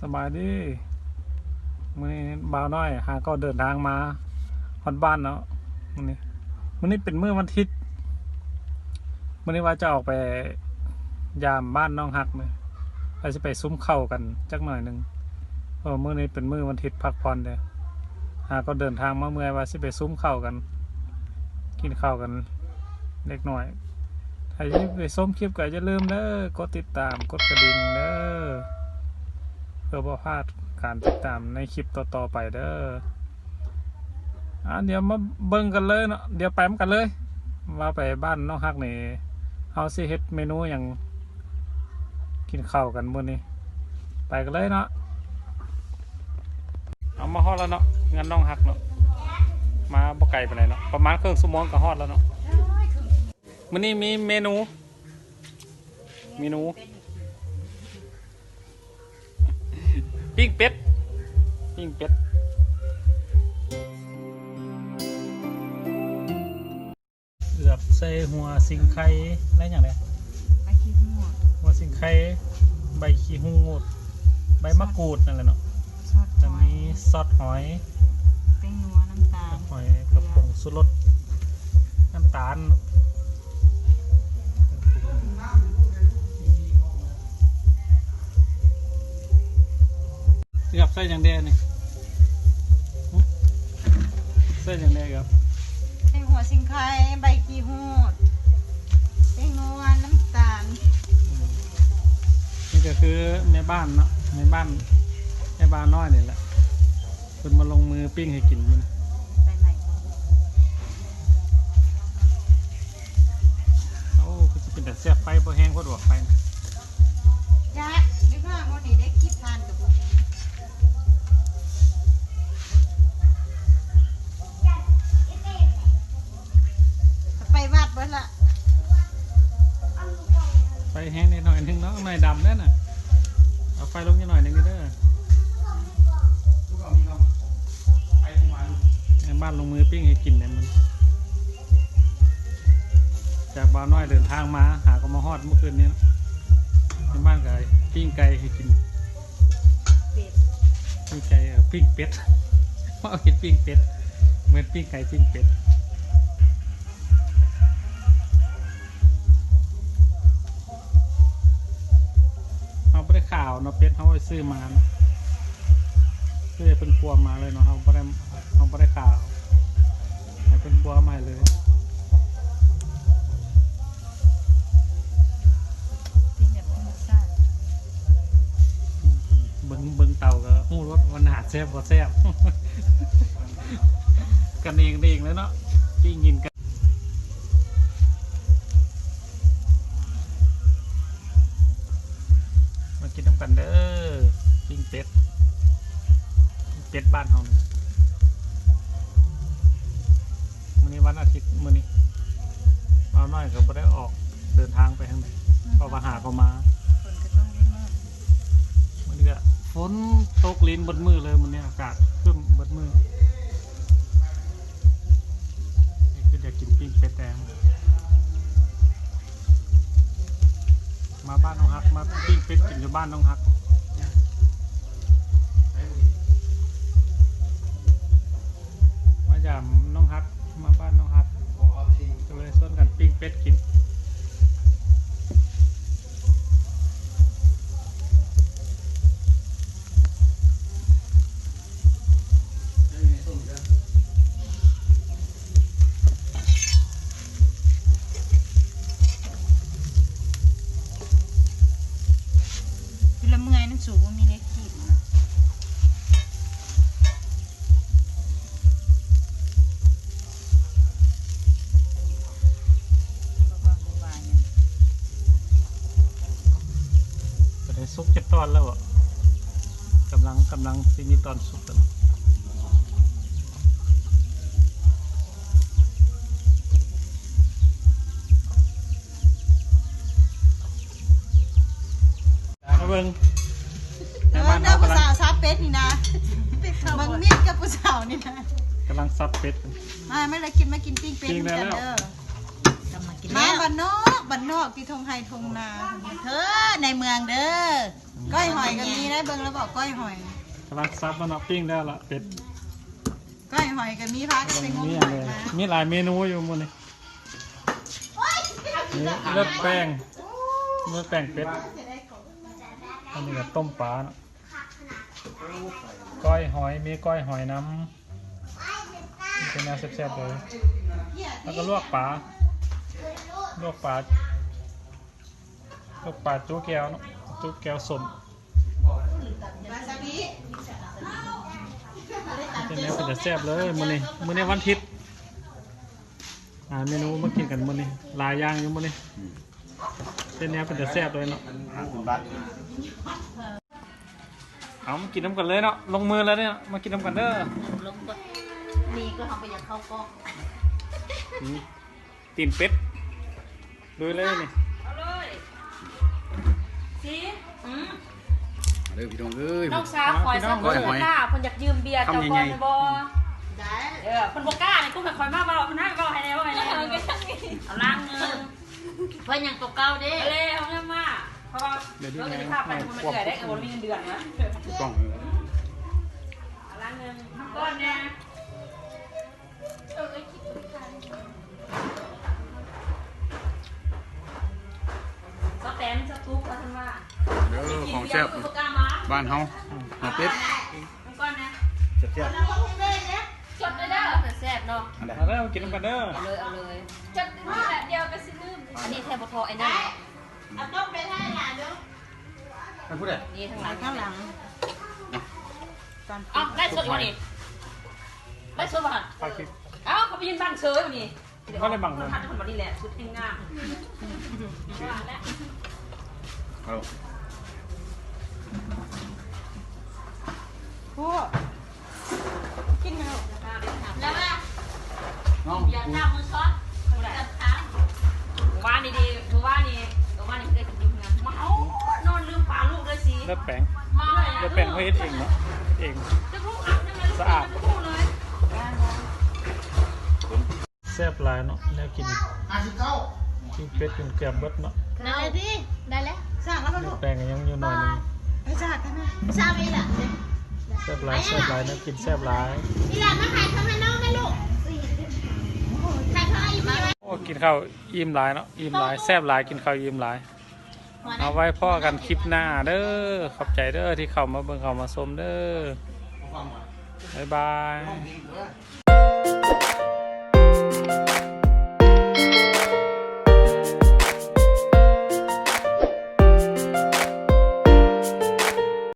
สบายดีมือนี้บ่าวน้อย หาก็เดินทางมาฮอดบ้านเนาะมื้อนี้มื้อนี้เป็นมื้อวันอาทิตย์มื้อนี้ว่าจะออกไปยามบ้านน้องฮักเลยว่าจะไปซุ้มเข้ากันจักหน่อยหนึ่งเพราะว่ามื้อนี้เป็นมื้อวันอาทิตย์พักผ่อนเด้อหาก็เดินทางมาเมื่อว่าสิไปซุ้มเข้ากัน กินข้าวกันเล็กน้อยถ้าอยากไปส้มคลิปก็อย่าลืมเด้อกดติดตามกดกระดิ่งเด้อ พื่อบ่พลาดการติดตามในคลิปต่อๆไปเด้ออะเดี๋ยวมาเบิ่งกันเลยเนาะเดี๋ยวไปมกันเลยว่าไปบ้านน้องฮักนี่เฮาสิเฮ็ดเมนูหยังกินข้าวกันมื้อนี้ไปกันเลยเนาะเอามาฮอดแล้วเนาะงานน้องฮักเนาะมาบ่ไกลปานเนาะประมาณครึ่งชั่วโมงก็ฮอดแล้วเนาะมันนี่มีเมนูเมนู ปิ้งเป็ด ปิ้งเป็ด เอือบใส่หัวสิงไข่อะไรอย่างเนี้ยไปขี้หัวหัวสิงไข่ใบขี้หูด ใบมะกรูดนั่นแหละเนาะซอสแล้วหอยมีซอสหอยแป้งนัวน้ำตาลหอยกระผงสุรสน้ำตาล เกือบใส่อย่างเดียวนี่หึใส่อย่างเดียวครับแป้งหัวสิงไข่ใบขี้หูดแป้งนัวน้ำตาล นี่ก็คือในบ้านเนาะในบ้านในบ้านน้อยนี่แหละคุณมาลงมือปิ้งให้กินมันไปใหม่โอ้คือจะเป็นแต่เสียบไฟบ่แห้งโคตรว่าไฟนะจ้านึก ไฟลงนิดหน่อยหนึงก็ได้อในบ้านลงมือปิ้งให้กินเนี่ยมัน จากบ้านน้อยเดินทางมา หาก็มาฮอดเมื่อคืนนี้เนาะในบ้านก็ปิ้งไก่ให้กินเป็ดปิ้งไก่เออปิ้งเป็ดว่าเอากินปิ้งเป็ด เหมือนปิ้งไก่ปิ้งเป็ด เนาะเป็ดเขาไปซื้อมาเนาะซื้อให้เป็นครัวมาเลยเนาะเขาไม่ได้เขาไม่ได้ข่าวให้เป็นครัวมาให้เลยปิ้งแบบธรรมชาติเบิ้งเบิ้งเตาก็หูรสมันหาแซ่บบ่แซ่บกันเองเองเลยเนาะปิ้งกินกัน อปิ้งเป็ดเป็ดบ้านเฮานี่มื้อนี้วันอาทิตย์มื้อนี้เอาน้อยก็บ่ได้ออกเดินทางไปทางไหนเพราะว่าหาเขามาคนก็ต้องได้มากมันก็ฝนตกลิ้นบดมือเลยมันเนี่ยอากาศครึ้มบดมือนี่คืออยากกินปิ้งเป็ดแดงมาบ้านน้องฮักมาปิ้งเป็ดกินอยู่บ้านน้องฮัก บ้านน้องฮักก็เลยส่วนกันปิ้งเป็ดกินละเมื่อยนั่นสูงว่ามีเล็กขีดน ได้ซุกจะตอนแล้วอะกำลังกำลังซีมีตอนซุกแล้วเบิ่งเออนเด้อเขาผู้สาวซาเป็ดนี่นะบางมีดกับผู้สาวนี่นะกำลังซับเป็ดมาไม่เลยกินมากินปิ้งเป็ดปิ้งได้กันแล้วเด้อมาบ้านนอกบ้านนอกที่ทงไฮทงนาเธอในเมืองเด้อ ก้อยหอยก็มีเด้อเบิ่งแล้วบอกก้อยหอยรักซับมันเอาปิ้งได้ละเป็ดก้อยหอยกับมีพักเป็นงมมีหอะไรอยมามีหลายเมนูอยู่มื้อนี้นี่เลือดแป้งเลือดแป้งเป็ดอันนี้ก็ต้มปลาเนาะก้อยหอยมีก้อยหอยน้ำเป็นแนวแซ่บๆเลยแล้วก็ลวกปลาลวกปลาลวกปลาจูแก้วเนาะ จูแก้วสมวาซาบิเป็นแนวเป็นจะแซ่บเลยมื้อนี้มื้อนี้วันอาทิตย์อ่าเมนูมากินกันมื้อนี้หลายอย่างอยู่มื้อนี้เป็นแนวเป็นจะแซ่บเลยเนาะบัตรเอามากินน้ำกันเลยเนาะลงมือแล้วเนี่ยมากินน้ำกันเด้อลงก็นี่ก็ทำไปอย่างเข้ากล้องนี่ตีนเป็ดดูเลยนี่เอาเลย สิอืมเด้อพี่น้องเอ้ย น้องสาวคอยสักคนหน้าคนอยากยืมเบียร์เจ้าก่อนเลยบ่ได้เออคนบ่กล้าเนี่ยกูเคยคอยมาบ่คนให้บ่ให้แล้วให้แล้วเอาล้างเงินเพื่อนยังตัวเก่าเด้เอาเลยเอาเงินมาเพราะว่าเราจะมีค่าไปคนมันเกิดได้เออมีเงินเดือนนะกล้องเอาล้างเงินก้อนเนี่ย แตนสตุ๊กว่าท่านว่าเด้อของแซ่บบ่กล้ามาบ้านเฮาหาเป็ดก้อนนะแซ่บจดเลยเด้อแต่แซ่บเนาะๆอะไรเอาแล้วมากินน้ำกันเด้อเอาเลยเอาเลยจดนี่แหละเดียวก็สิลืมอันนี้แทบบ่ทอไอ้นั่นเอาต้มไปให้หลานเด้อไปพูดได้นี่ทางหลังข้างหลังตอนเอ้าได้สดอีกวันนี้ได้สดบ่หั่นฝากกินเอ้าเขาไปยืนบ้านเฉยวันนี้ก็ได้บังคเลนยทัดคนบ่นี่แหละชุดงามว่าแล้ว เอาพวกกินกันแล้วว่าน้องอย่าทำมือช็อตจับทางหมู่บ้านนี่ดีหมู่บ้านนี่หมู่บ้านนี่เคยกินอยู่งานมาเอานอนลืมปลาลูกเลยสิเลือดแป้งมาเลือดแป้งเขาเฮ็ดเองเนาะเองจะลูกอาบยังไงสะอาดลูกเลยแซ่บหลายเนาะแล้วกินห้าสิบเก้ากินเป็ดกินเกลือเบิดเนาะได้เลยพี่ได้แล้ว สั่งแล้วก็เลืลูอกดแป้งก็ยังอยู่หน่อยหนึงไอ้จากกันนะทราบไหมล่ะแซ่บหลายแซ่บหลายนะกินแซ่บหลาย นี่แหละมาขายทำให้น้องไหมลูกขายเท่าไหร่อยู่ไหมโอ้กินข้าวอิ่มหลายเนาะอิ่มหลายแซ่บหลายกินข้าวอิ่มหลาย เอาไว้พ่อกันคลิปหน้าเด้อขอบใจเด้อที่เข้ามาเบิ่งเข้ามาชมเด้อบ๊ายบายห้องยิงเด้อ